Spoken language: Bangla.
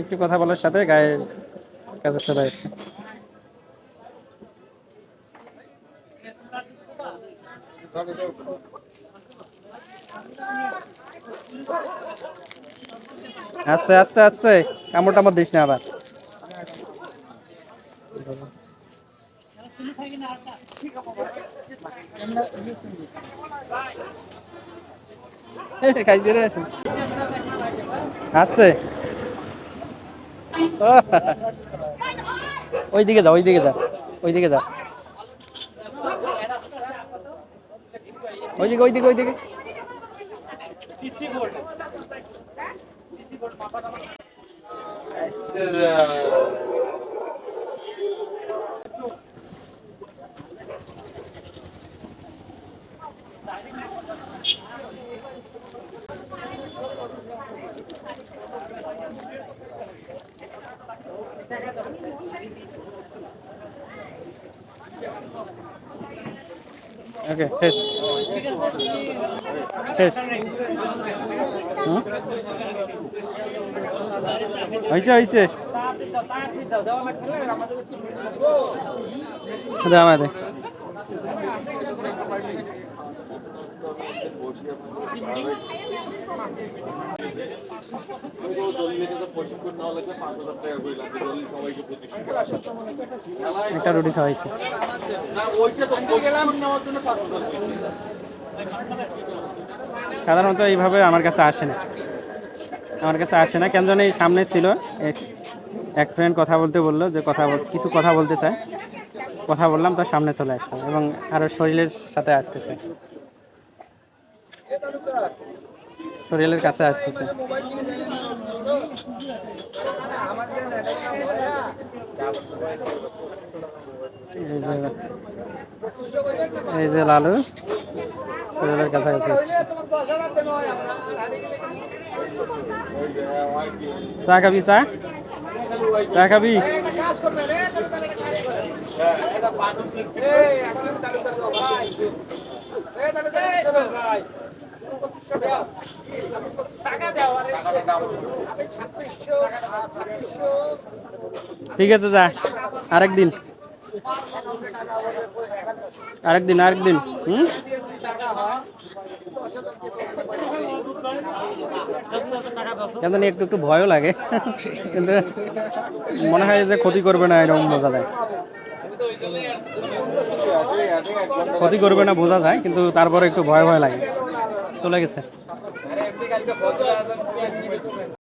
একটু কথা বলার সাথে গায়ে কাছে চলে আসছে আস্তে আস্তে আস্তে কামড় টামড় দিস না আবার। আস্তে। ওই দিকে যা ওই দিকে যা ওই দিকে যা। ওই ওইদিকে ওই দিকে ওকে শেষ শেষ? হয়েছে হয়েছে আমায় দে। একটা রুটি খাওয়াইছে সাধারণত এইভাবে আমার কাছে আসে না। আমার কাছে আসে না। কেন এই সামনে ছিল এক এক ফ্রেন্ড কথা বলতে বলল যে কথা কিছু কথা বলতে চায়। কথা বললাম তার সামনে চলে আসলো এবং আরও শরীরের সাথে আসতেছে। শরীরের কাছে আসতেছে। এই যে লালু। শরীরের কাছাকাছি চা খাবি চা? চা খাবি? ঠিক আছে যা। আরেকদিন। আরেকদিন আরেকদিন হুম? কেন একটু একটু ভয়ও লাগে। কিন্তু মনে হয় যে ক্ষতি করবে না এরকম বোঝা যায়। ক্ষতি করবে না বোঝা যায়, কিন্তু তারপরে একটু ভয় ভয় লাগে। চলে গেছে।